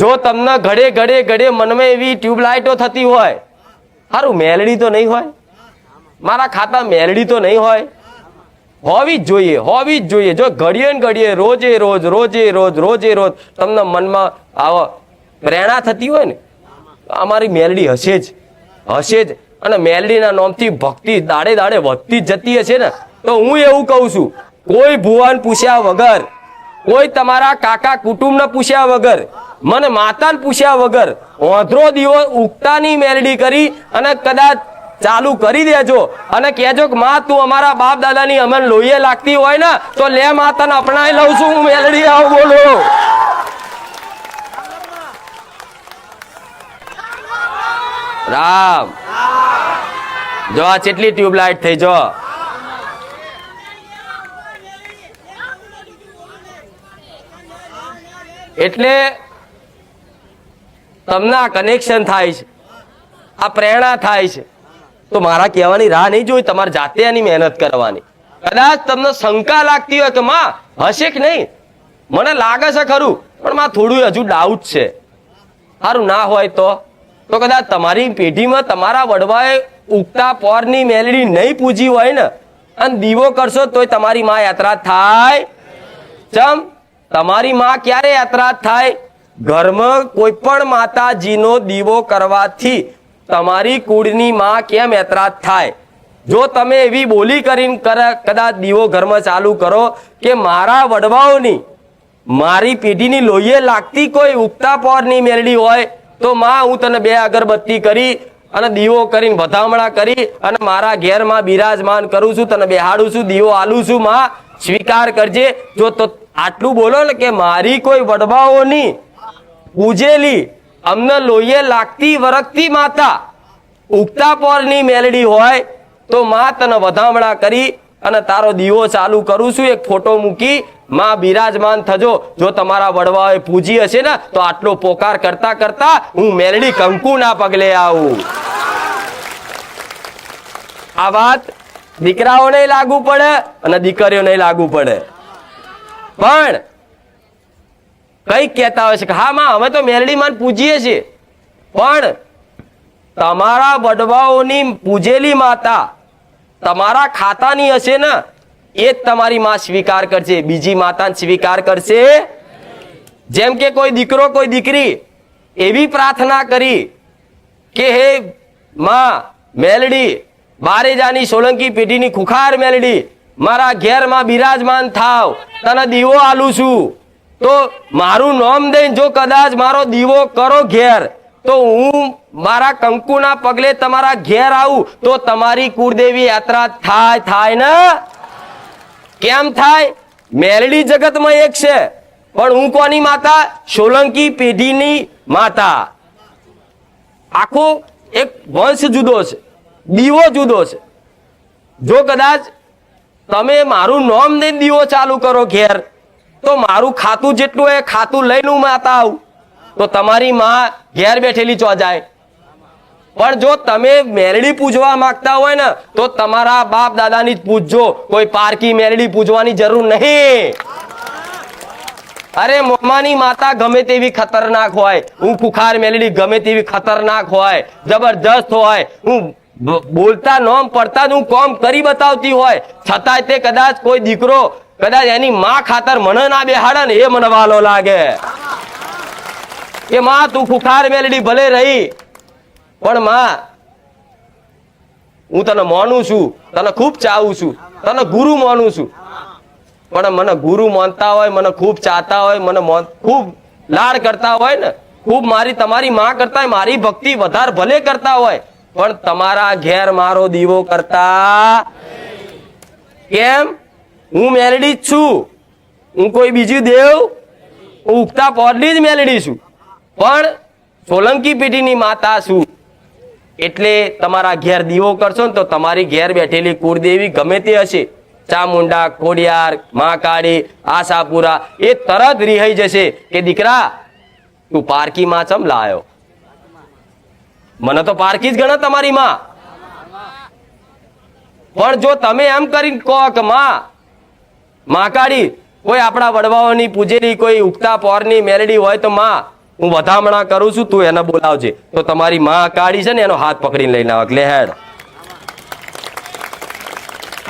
જો તમને ઘડે ઘડે ઘડે મનમાં એવી ટ્યુબલાઇટો થતી હોય સારું મેલડી તો નહીં હોય? મારા ખાતા મેલડી તો નહીં હોય? હોવી જ જોઈએ, હોવી જ જોઈએ. જો ઘડીએ ને ઘડીએ, રોજે રોજ રોજે રોજ રોજે રોજ તમને મનમાં આવો પ્રેરણા થતી હોય ને અમારી મેલડી હશે જ હશે જ. અને મેલડીના નામથી ભક્તિ દાડે દાડે વધતી જતી હશે ને, તો હું એવું કહું છું, કોઈ ભુવાન પૂછ્યા વગર કોઈ તમારા કાકા કુટુંબને પૂછ્યા વગર, મને માતાને પૂછ્યા વગર ઓંધરો દીવો ઉગતાની મેલડી કરી અને કદાચ ચાલુ કરી દેજો અને કહેજો કે, માં, તું અમારા બાપ દાદાની અમને લોહીએ લાગતી હોય ને, તો લે માતાને અપનાવી લઉં છું, હું મેલડી આવું બોલો. રામ. જો આ કેટલી ટ્યુબલાઇટ થઈ, જો. એટલે તમને આ કનેક્શન થાય છે. આ પ્રેરણા થાય છે. તો મારા કહેવાની રાહ નહીં જોઈ, તમારે જાતે આની મહેનત કરવાની. કદાચ તમને શંકા લાગતી હોય કે માં, હશે કે નહીં? મને લાગે છે ખરું, પણ માં થોડું હજુ ડાઉટ છે. સારું ના હોય તો. તો કદાચ તમારી પેઢીમાં તમારા વડવાએ ઉગતા પોરની મેલડી નહીં પૂજી હોય ને, અને દીવો કરશો તોય તમારી માં યાત્રા થાય. ચમ? તમારી માં ક્યારે યાત્રા થાય? ઘરમાં કોઈ પણ માતાજીનો દીવો કરવાથી તમારી કુળની માં કેમ યાત્રા થાય? જો તમે એવી બોલી કરીને કર- કદાચ દીવો ઘરમાં ચાલુ કરો કે મારા વડવાઓની, મારી પેઢીની લોહીએ લાગતી કોઈ ઉગતા પોરની મેળડી હોય, તો માં હું તને બે અગરબત્તી કરી અને દીવો કરીને વધામણા કરી અને મારા ઘેરમાં બિરાજમાન કરું છું, તને બેહાડું છું, દીવો આલું છું, માં. સ્વીકાર કરજે, જો તો આટલું બોલો ને કે મારી કોઈ વડવાઓની પૂજેલી અમને લોહીએ લાગતી વરખતી માતા ઉગતા પોરની મેલડી હોય તો માં તને વધામણા કરી અને તારો દીવો ચાલુ કરું છું. એક ફોટો મૂકી માં બિરાજમાન થજો. જો તમારા વડવાઓએ પૂજી હશે ને, તો આટલો પોકાર કરતા કરતા હું મેલડી કંકુના પગલે આવું. આ વાત દીકરાઓને લાગુ પડે અને દીકરીઓને લાગુ પડે. પણ કઈ કહેતા હોય છે કે, હા, માં, અમે તો મેલડી માન પૂજીએ છીએ. પણ તમારા વડવાઓની પૂજેલી માતા તમારા ખાતાની હશે ને, એ જ તમારી માં સ્વીકાર કરશે. બીજી માતા સ્વીકાર કરશે જેમ કે કોઈ દીકરો, કોઈ દીકરી એવી પ્રાર્થના કરી કે, હે, માં, મેલડી બારેજાની સોલંકી પેઢીની ખુખાર મેલડી મારા ઘેરમાં બિરાજમાન થાવ, તને દીવો આલું છું. તો મારું નામ દઈને જો કદાચ મારો દીવો કરો ઘેર, તો હું મારા કંકુના પગલે તમારા ઘેર આવું, તો તમારી કુળદેવી યાત્રા થાય થાય ને? કેમ થાય? મેલડી જગતમાં એક છે, પણ હું કોની માતા? સોલંકી પેઢીની માતા. આખો એક વંશ જુદો છે, દીવો જુદો છે. જો કદાચ તમે મારું નોમ ને દીવો ચાલુ કરો ઘેર. તો મારું ખાતું જેટલું એ ખાતું લઈને હું માતા આવું. તો તમારી માં ઘેર બેઠેલી ચો જાય. પણ જો તમે મેરડી પૂજવા માંગતા હોય ને, તો તમારા બાપ દાદાની જ પૂજજો. કોઈ પારકી મેરડી પૂજવાની જરૂર નહીં. અરે મોમાની માતા ગમે તેવી ખતરનાક હોય. હું કુખાર મેલડી ગમે તેવી ખતરનાક હોય. જબરજસ્ત હોય. હું બોલતા નોમ પડતા હું કોમ કરી બતાવતી હોય. છતાંય તે કદાચ કોઈ દીકરો કદાચ એની માં ખાતર મને ના બેહાડે ને એ મને વાલો લાગે. કે માં, તું ફુખાર મેલડી ભલે રહી, પણ માં, હું તને માનું છું, તને ખૂબ ચાહું છું, તને ગુરુ માનું છું. પણ મને ગુરુ માનતા હોય, મને ખૂબ ચાહતા હોય, મોન- ખૂબ લાડ કરતા હોય ને, ખૂબ મારી તમારી માં કરતા મારી ભક્તિ વધારે ભલે કરતા હોય. પણ તમારા ઘેર મારો દીવો કરતા કેમ? હું મેલડી જ છું. હું કોઈ બીજું દેવ? હું ઉગતા પોડની જ મેલડી છું. પણ સોલંકી પેઢીની માતા છું. એટલે તમારા ઘેર દીવો કરશો ને તો તમારી ઘેર બેઠેલી કુળદેવી ગમે તે હશે. ચામુંડા, ખોડિયાર માકાળી આશાપુરા, એ તરત રિહાઈ જશે કે દીકરા, તું પારકી માં ચમ લાયો? મને તો પારકી જ ગણે તમારી માં. પણ જો તમે એમ કરીને કહો કે માં કાઢી કોઈ આપણા વડવાઓની પૂજેલી કોઈ ઉગતા પોરની મેલડી હોય તો માં, હું વધામણા કરું છું, તું એને બોલાવજે. તો તમારી માં કાળી છે ને, એનો હાથ પકડીને લઈને આવે. લે હેડ.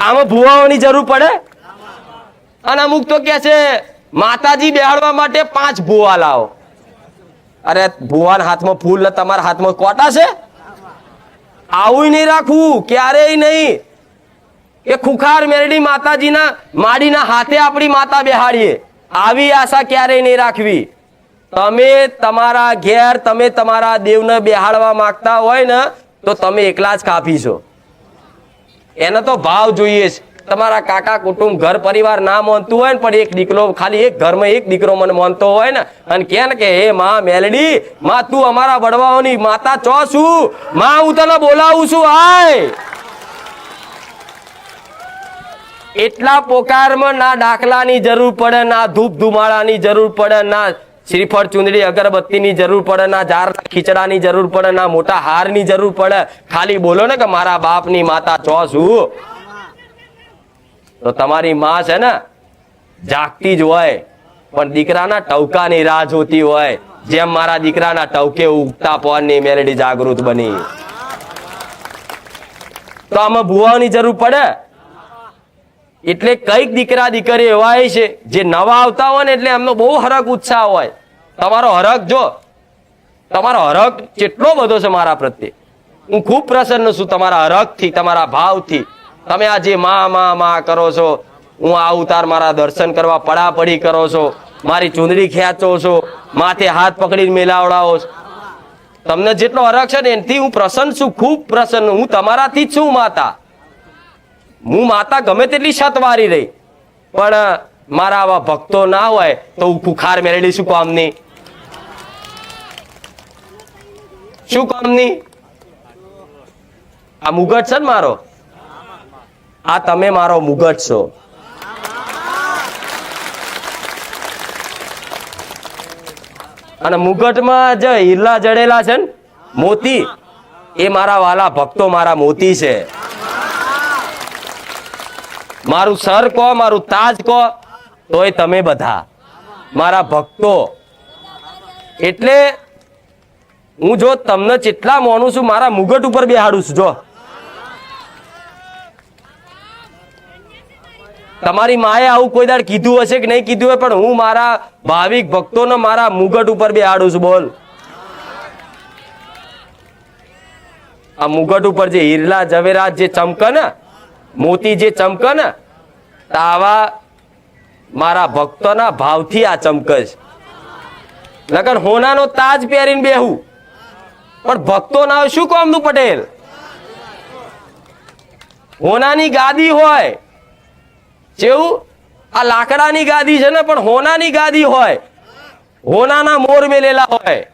આમાં ભુવાઓની જરૂર પડે? અને અમુક તો કે છે, માતાજી બેહાડવા માટે પાંચ ભુવા લાવો. અરે ભુવાન હાથમાં ફૂલ તમારા હાથમાં કોટા છે? આવું નહીં રાખવું, ક્યારેય નહીં. એ ખુખાર મેરડી માતાજીના, માડીના હાથે આપણી માતા બેહાડીએ. આવી આશા ક્યારેય નહીં રાખવી. તમે તમારા ઘેર, તમે તમારા દેવને બેહાડવા માંગતા હોય ને, તો તમે એકલા જ કાપી છો. એને તો ભાવ જોઈએ છે તમારા કાકા, કુટુંબ, ઘર, પરિવાર ના માનતું હોય ને, પણ એક દીકરો ખાલી એક ઘરમાં એક દીકરો મને માનતો હોય ને, અને કે ને કે, હે માં, મેલડી, માં, તું અમારા વડવાઓની માતા ચો છું? માં, હું તને બોલાવું છું, આય. એટલા પોકારમાં ના દાખલાની જરૂર પડે, ના ધૂપ ધુમાડાની જરૂર પડે, ના શ્રીફળ ચુંદડી અગરબત્તીની જરૂર પડે, ના જાર ખીચડાની જરૂર પડે, ના મોટા હારની જરૂર પડે. ખાલી બોલો ને કે, મારા બાપની માતા છો છું? તો તમારી માં છે ને, જાગતી જ હોય, પણ દીકરાના ટવકાની રાહ જોતી હોય, જેમ મારા દીકરાના ટવકે ઉગતા પવનની મેલેડી જાગૃત બની. તો આમાં ભૂવાની જરૂર પડે. એટલે કંઈક દીકરા દીકરી એવા છે, જે નવા આવતા હોય ને એટલે એમનો બહુ હરક ઉત્સાહ હોય. તમારો હરક જો, તમારો હરક કેટલો બધો છે મારા પ્રત્યે. હું ખૂબ પ્રસન્ન છું તમારા હરકથી તમારા ભાવથી. તમે આ જે મા મા મા કરો છો, હું આ ઉતાર મારા દર્શન કરવા પડાપડી કરો છો, મારી ચૂંદડી ખેંચો છો, માથે હાથ પકડીને મેલાવડાવો છો. તમને જેટલો હરક છે ને એનાથી હું પ્રસન્ન છું, ખૂબ પ્રસન્ન હું તમારાથી જ છું માતા. હું માતા ગમે તેટલી છતવારી રહી, પણ મારા આવા ભક્તો ના હોય તો હું ખુખાર મેળવી શું કામની શું કામની આ મુગટ છે ને મારો? આ તમે મારો મુગટ છો. અને મુગટમાં જે હીરલા જડેલા છે ને, મોતી, એ મારા વાલા ભક્તો મારા મોતી છે. મારું સર કહો, મારું તાજ કહો, તોય તમે બધા. મારા ભક્તો. એટલે હું જો તમને જેટલા મોનું છું, મારા મુગટ ઉપર બેહાડું છું, જો. તમારી માએ આવું કોઈ દાડ કીધું હશે કે નહીં કીધું હોય, પણ હું મારા ભાવિક ભક્તોને મારા મુગટ ઉપર બેહાડું છું, બોલ. આ મુગટ ઉપર જે હીરલા જવેરાત જે ચમકે ને મોતી જે ચમકે ને તાવા મારા ભક્તોના ભાવથી આ ચમકે છે લગન હોનાનો તાજ પહેરીને બેહું. પણ ભક્તો ના શું કોમનું પટેલ? હોનાની ગાદી હોય. જેવું આ લાકડાની ગાદી છે ને, પણ હોનાની ગાદી હોય. હોનાના મોર મેલેલા હોય.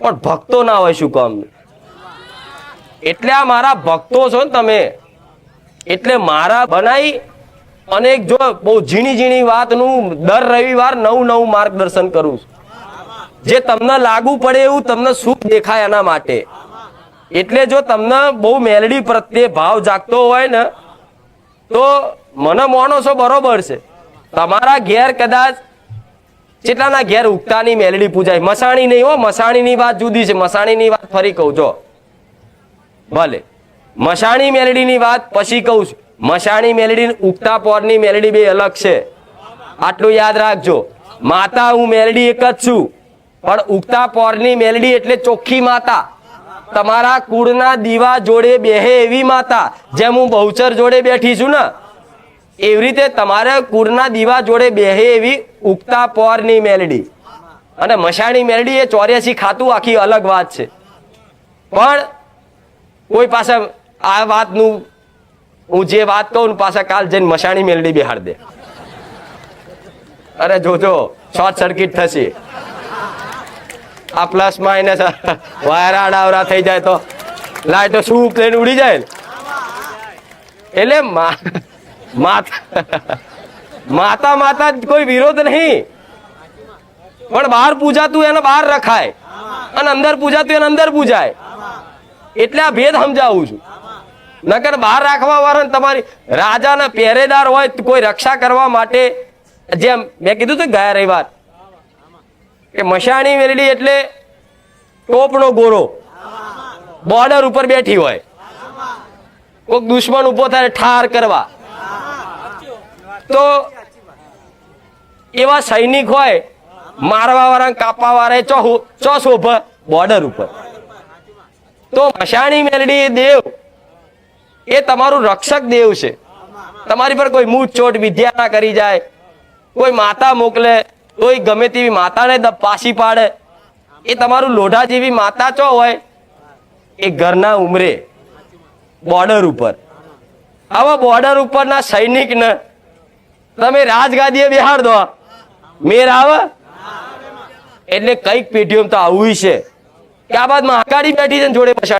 પણ ભક્તો ના હોય શું કામ? એટલે આ મારા ભક્તો છો ને તમે. એટલે મારા બનાવી અને જો બહુ ઝીણી ઝીણી વાતનું દર રવિવાર નવું નવું માર્ગદર્શન કરું છું. જે તમને લાગુ પડે એવું તમને સુખ દેખાય એના માટે? એટલે જો તમને બહુ મેલડી પ્રત્યે ભાવ જાગતો હોય ને તો મને માનો છો બરોબર છે. તમારા ઘેર કદાચ કેટલાના ઘેર ઉગતાની મેલડી પૂજાય? મસાણી નહીં હો, મસાણીની વાત જુદી છે. મસાણીની વાત ફરી કહું, જો. ભલે. મસાણી મેલડીની વાત પછી કહું છું. મસાણી મેલડી ઉગતા પોરની મેલડી બે અલગ છે. આટલું યાદ રાખજો. માતા હું મેલડી એક જ છું. પણ ઉગતા પોરની મેલડી એટલે ચોખ્ખી માતા. તમારા કુળના દીવા જોડે બેહે એવી માતા, જેમ હું બહુચર જોડે બેઠી છું ને, એવી રીતે તમારે કુળના દીવા જોડે બેહે એવી ઉગતા પોરની મેલડી. અને મશાણી મેલડી એ ચોર્યાસી ખાતું આખી અલગ વાત છે. પણ કોઈ પાસે આ વાતનું, હું જે વાત કહું પાછા કાલ જઈને મશાણી મેલડી બિહાર દે. અરે જોજો, શોર્ટ સર્કિટ થશે. આ પ્લસ માઇનસ વાયર આડાવરા થઈ જાય તો લાઈટો શું પ્લેન ઉડી જાય ને. એટલે માતા માતા કોઈ વિરોધ નહીં. પણ બહાર પૂજાતું એને બહાર રખાય. અને અંદર પૂજાતું એને અંદર પૂજાય. એટલે આ ભેદ સમજાવું છું. નકર બહાર રાખવા વાળા તમારી રાજાના પહેરેદાર હોય કોઈ રક્ષા કરવા માટે, જેમ મેં કીધું હતું ગયા રવિવાર કે મશાણી મેલડી એટલે ટોપનો ગોરો. બોર્ડર ઉપર બેઠી હોય. કોઈક દુશ્મન ઊભો થાય ઠાર કરવા. તો એવા સૈનિક હોય, મારવા વાળા કાપવા વાળા ચો ચો શોભ બોર્ડર ઉપર. તો મશાણી મેલડી દેવ, એ તમારું રક્ષક દેવ છે. તમારી પર કોઈ મૂઠ ચોટ વિદ્યા કરી જાય, કોઈ માતા મોકલે કોઈ ગમે તેવી માતાને પાછી પાડે. એ તમારું લોઢા જેવી માતા ચો હોય? એ ઘરના ઉમરે, બોર્ડર ઉપર. આવા બોર્ડર ઉપરના સૈનિકને તમે રાજગાદીએ બિહાર દો. મેર આવે? એટલે કંઈક પેઢીઓ તો આવું છે. કે આ બાદ મહાકાળી બેઠી છે જોડે પછાડી.